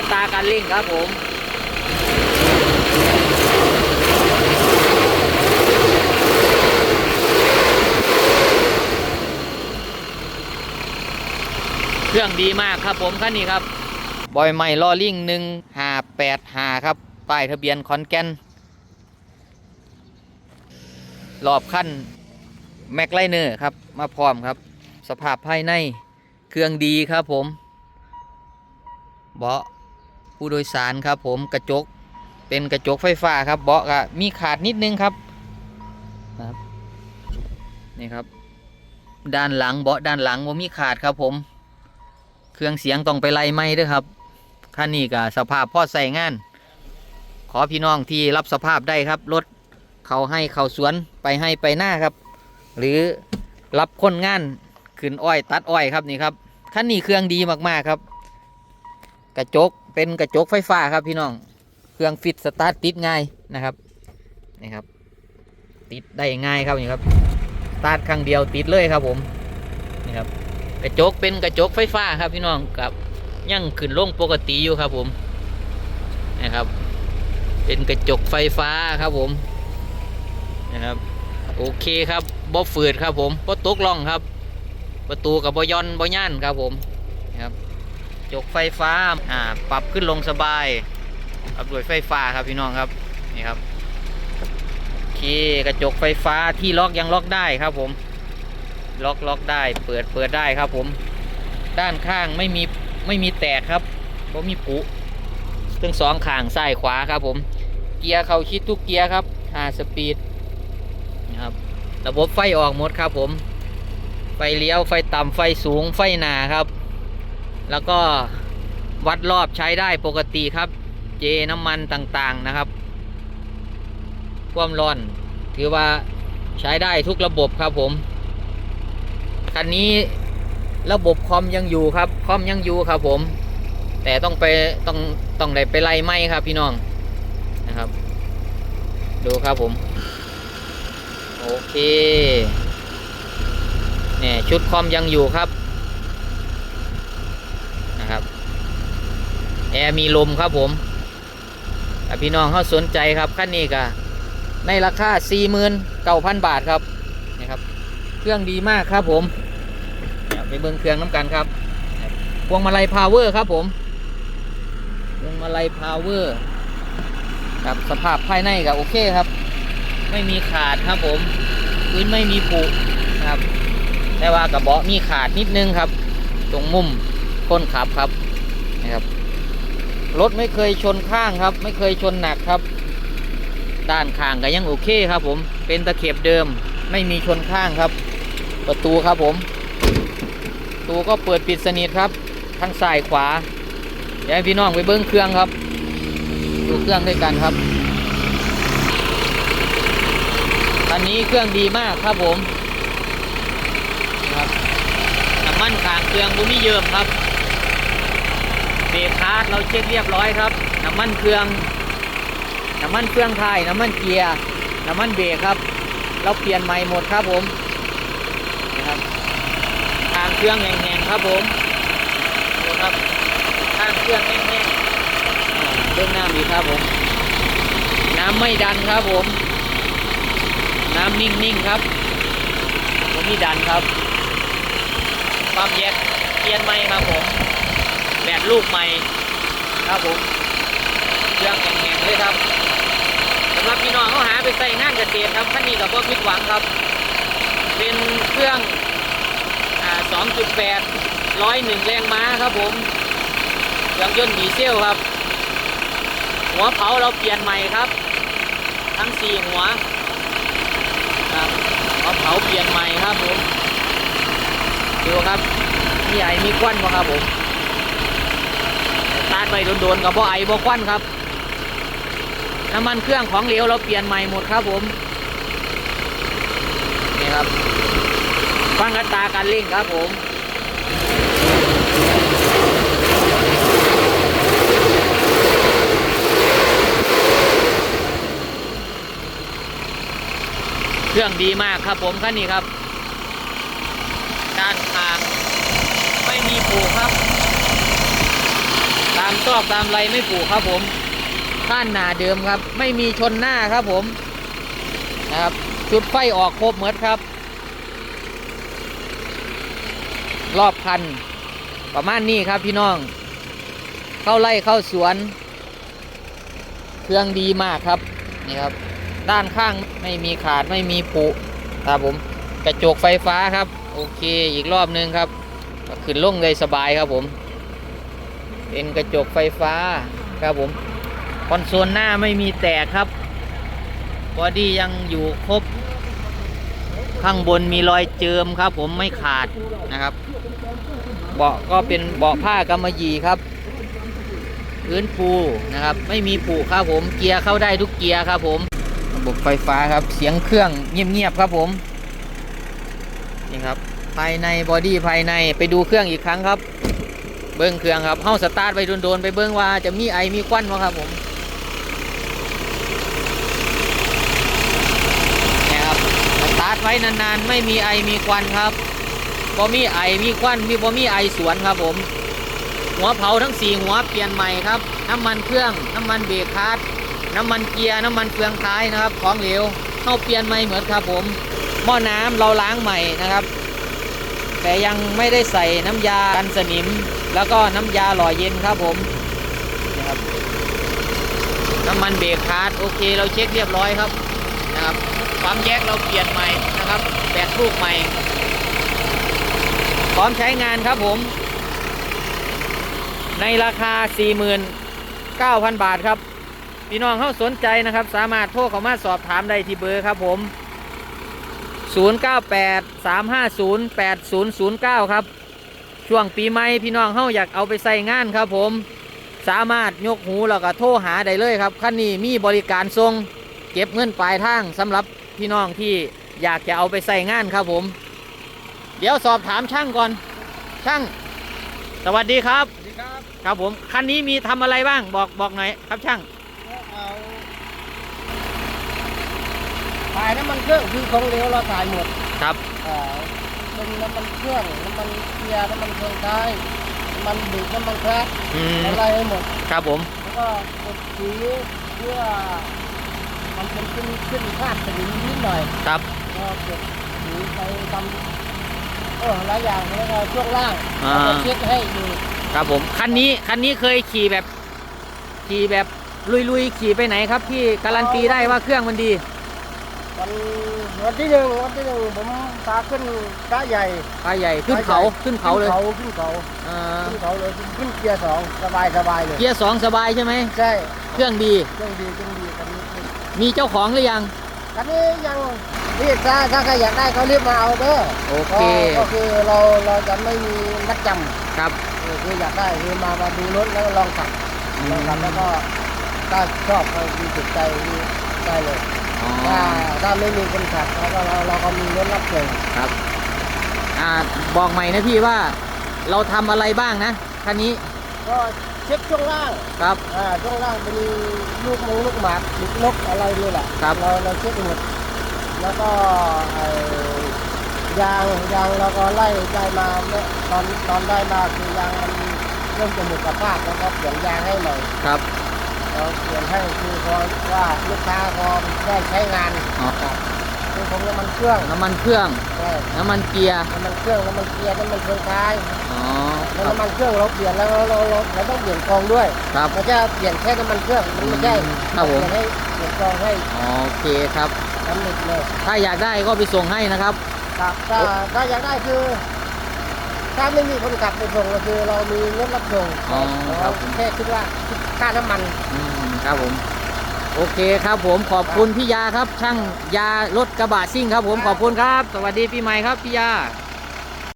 อัตราการเร่งครับผมเครื่องดีมากครับผมคันนี้ครับบอยใหม่ลอลิงหนึ่งห้าแปดห้าครับป้ายทะเบียนคอนแกนรอบขั้นแม็กไลเนอร์ครับ มาพร้อมครับ สภาพภายในเครื่องดีครับผม เบาะ ผู้โดยสารครับผมกระจกเป็นกระจกไฟฟ้าครับเบาะก็มีขาดนิดนึงครับนะครับนี่ครับ ด้านหลังเบาะด้านหลังว่ามีขาดครับผม เครื่องเสียงต้องไปไล่ไม่ด้วยครับคันนี้ก็สภาพพ่อใส่งาน ขอพี่น้องที่รับสภาพได้ครับรถเขาให้เขาสวนไปให้ไปหน้าครับ หรือรับคนงานขึ้นอ้อยตัดอ้อยครับนี่ครับคันนี้เครื่องดีมากๆครับ กระจก เป็นกระจกไฟฟ้าครับพี่น้อง เครื่องฟิตสตาร์ทติดง่ายนะครับนี่ครับ ติดได้ง่ายครับนี่ครับสตาร์ทครั้งเดียวติดเลยครับผมนี่ครับกระจกเป็นกระจกไฟฟ้าครับพี่น้องกับยังขึ้นลงปกติอยู่ครับผมนะครับ เป็นกระจกไฟฟ้าครับผมนะครับโอเคครับบ่ฝืดครับผมบ่ตกล่องครับ ประตูกับบ่ยอนบ่ย่านครับผม จกไฟฟ้าอ่าปรับขึ้นลงสบายปรับด้วยไฟฟ้าครับพี่น้องครับนี่ครับโอเคกระจกไฟฟ้าที่ล็อกยังล็อกได้ครับผม ล็อกล็อกได้เปิดเปิดได้ครับผม ด้านข้างไม่มีไม่มีแตกครับเพราะมีปุทั้งสองข้างซ้ายขวาครับผม เกียร์เขาชิดทุกเกียร์ครับ5สปีดนะครับระบบไฟออกหมดครับผม ไฟเลี้ยวไฟต่ำไฟสูงไฟหนาครับ แล้วก็วัดรอบใช้ได้ปกติครับ เจน้ำมันต่างๆนะครับ ความร้อน ถือว่าใช้ได้ทุกระบบครับผม คันนี้ระบบคอมยังอยู่ครับ คอมยังอยู่ครับผม แต่ต้องไปต้องต้องได้ไปไล่ไหมครับพี่น้องนะครับ ดูครับผม โอเคเนี่ยชุดคอมยังอยู่ครับนะครับ แอร์มีลมครับผมพี่น้องเขาสนใจครับคันนี้ก็ในราคา 49,000 บาทครับนะครับ เครื่องดีมากครับผมไปเบิ้งเครื่องน้ำกันครับ พวงมาลัยพาวเวอร์ครับผม พวงมาลัยพาวเวอร์กับสภาพภายในก็โอเคครับ ไม่มีขาดครับผมพื้นไม่มีผุนครับ แต่ว่ากระเบาะมีขาดนิดนึงครับ ตรงมุมก้นขับครับนะครับ รถไม่เคยชนข้างครับ ไม่เคยชนหนักครับ ด้านข้างก็ยังโอเคครับผมเป็นตะเข็บเดิมไม่มีชนข้างครับ ประตูครับผมประตูก็เปิดปิดสนิทครับทั้งซ้ายขวาเดี๋ยวให้พี่น้องไปเบิ้งเครื่องครับ ดูเครื่องด้วยกันครับอันนี้เครื่องดีมากครับผมครับน้ำมันขางเครื่องบุมีเยิมครับ เบรกคาร์เราเช็คเรียบร้อยครับ น้ำมันเครื่อง น้ำมันเครื่องไทยน้ำมันเกียร์ น้ำมันเบรกครับ เราเปลี่ยนใหม่หมดครับผมนะครับ ทางเครื่องแห้งๆครับผมดูครับ ทางเครื่องแห้งๆอ่าเรื่องน้ำดีครับผม น้ำไม่ดันครับผม น้ำนิ่งๆครับผมมีดันครับปั๊มแยกเปลี่ยนใหม่ครับผม แบตลูกใหม่ครับผมเครื่องแห้งๆเลยครับสำหรับพี่น้องเขาหาไปใส่งานเกษตรครับคันนี้กับว่าผิดหวังครับ เป็นเครื่องอ่า2.8 101แรงม้าครับผมเครื่องยนต์ดีเซลครับ หัวเผาเราเปลี่ยนใหม่ครับ ทั้ง4หัวครับหัวเผาเปลี่ยนใหม่ครับผมดูครับมีไอมีควันบ่ครับผม ตาดไปโดนๆกับบ่ไอบ่ควันครับ น้ำมันเครื่องของเหลวเราเปลี่ยนใหม่หมดครับผม นี่ครับ ฟังอัตราการเร่งครับผมเครื่องดีมากครับผมคันนี้ครับ ด้านข้ามตาามซอกตามไรไม่ผูกครับผมข้านหนาเดิมครับ ไม่มีชนหน้าครับผมนะครับชุดไฟออกครบหมดครับ รอบคัน ประมาณนี้ครับพี่น้อง เข้าไล่เข้าสวน เครื่องดีมากครับนี่ครับ ด้านข้างไม่มีขาดไม่มีผุครับผมกระจกไฟฟ้าครับ โอเคอีกรอบนึงครับขึ้นลงเลยสบายครับผม เป็นกระจกไฟฟ้าครับผมคอนโซลหน้าไม่มีแตกครับบอดี้ยังอยู่ครบ ข้างบนมีรอยเจิมครับ ผมไม่ขาดนะครับ เบาะก็เป็นเบาะผ้ากำมะหยี่ครับพื้นปูนะครับ ไม่มีปูครับผมเกียร์เข้าได้ทุกเกียร์ครับผมระบบไฟฟ้าครับเสียงเครื่องเงียบๆครับผมนี่ครับภายในบอดี้ภายในไปดูเครื่องอีกครั้งครับ เบิ้งเครื่องครับเข้าสตาร์ทไปโดนๆไปเบิ้งว่าจะมีไอมีควันไหมครับผมเนี่ยครับสตาร์ทไว้นานๆไม่มีไอมีควันครับบ่มีไอมีควันมีบ่มีไอสวนครับผม หัวเผาทั้งสี่หัวเปลี่ยนใหม่ครับ น้ำมันเครื่องน้ำมันเบรกคาร์ดน้ำมันเกียร์น้ำมันเฟืองท้ายนะครับ ของเหลวเข้าเปลี่ยนใหม่เหมือนครับผมหม้อน้ำเราล้างใหม่นะครับ แต่ยังไม่ได้ใส่น้ำยากันสนิม แล้วก็น้ำยาหล่อเย็นครับผมนะครับน้ำมันเบรกคาร์ดโอเคเราเช็คเรียบร้อยครับนะครับปั๊มแยกเราเปลี่ยนใหม่นะครับแบตลูกใหม่ พร้อมใช้งานครับผม ในราคา 49,000 บาทครับ พี่น้องเข้าสนใจนะครับ สามารถโทรเข้ามาสอบถามได้ที่เบอร์ครับผม 0983508009 ครับ ช่วงปีใหม่พี่น้องเข้าอยากเอาไปใส่งานครับผม สามารถยกหูแล้วก็โทรหาได้เลยครับคันนี้มีบริการทรงเก็บเงินปลายทางสำหรับพี่น้องที่อยากจะเอาไปใส่งานครับผม เดี๋ยวสอบถามช่างก่อน ช่าง สวัสดีครับ สวัสดีครับ ครับผมคันนี้มีทำอะไรบ้างบอกบอกหน่อยครับช่างเอาถ่ายน้ำมันเครื่องคือของเหลวเราถ่ายหมดครับอ่า เป็นน้ำมันเครื่องน้ำมันเกียร์น้ำมันเครื่องท้ายน้ำมันเบรกน้ำมันคลัตช์อืมอะไรให้หมด ครับผม แล้วก็กดสีเพื่อมันเป็นขึ้นขึ้นคาดสนิมนิดหน่อยครับ ก็กดสีไปทำเออหลายอย่างแล้วก็ช่วงล่างอ่า แล้วก็เช็คให้อยู่ครับผม คันนี้ คันนี้เคยขี่แบบ ขี่แบบลุยๆ ขี่ไปไหนครับพี่ การันตีได้ว่าเครื่องมันดี วันวันที่หนึ่งวันที่หนึ่งผมพาขึ้นกระใหญ่ไปใหญ่ขึ้นเขาขึ้นเขาเลยขึ้นเขาอ่าขึ้นเขาเลยขึ้นเกียร์สองสบายสบายเลยเกียร์สองสบายใช่ไหมใช่เครื่องดี เครื่องดีเครื่องดีคันนี้มีเจ้าของหรือยังคันนี้ยังนี่ถ้าถ้าใครอยากได้เขารีบมาเอาเด้อโอเคก็ก็คือเราเราจะไม่มีมัดจครับำเออคืออยากได้คือมามาดูรถแล้วก็ลองขับลองขับแล้วก็ถ้าชอบก็มีจิตใจได้เลยอ๋อ ถ้าถ้าไม่มีคนขับแล้วก็เราเราก็มีรถรับส่งครับ อ่าบอกใหม่นะพี่ว่าเราทำอะไรบ้างนะคันนี้ก็เช็คช่วงล่างครับ อ่าช่วงล่างเป็นลูกมงลูกหมากลูกนกอะไรนี่แหละครับ เราเราเช็คหมดแล้วก็ไอ้ยางยางเราก็ไล่ได้มาเนี่ยตอนตอนได้มาคือยางมันเริ่มจะหมดสภาพแล้วก็เปลี่ยนยางให้ใหม่ครับ เราเปลี่ยนให้คือพอว่าลูกค้าพอได้ใช้งานอ๋อคือผมน้ำมันเครื่องน้ำมันเครื่อง ใช่น้ำมันเกียร์ น้ำมันเครื่องน้ำมันเกียร์น้ำมันเครื่องท้ายอ๋อ แล้วครับน้ำมันเครื่องเราเปลี่ยนแล้วเราเราเราเราต้องเปลี่ยนกองด้วยครับไม่ใช่เปลี่ยนแค่น้ำมันเครื่องมันไม่ใช่ครับผม เปลี่ยนให้เปลี่ยนกองให้โอเคครับ สำเร็จเลยถ้าอยากได้ก็ไปส่งให้นะครับ ครับถ้าถ้าอยากได้คือ ถ้าไม่มีคนขับไปส่งก็คือเรามีรถรับส่งอ๋อครับแค่คิดว่าคิดค่าน้ำมัน อืมครับผม โอเคครับผมขอบคุณพี่ยาครับ ช่างยารถกระบะซิ่งครับ ผมขอบคุณครับ สวัสดีปีใหม่ครับพี่ยาค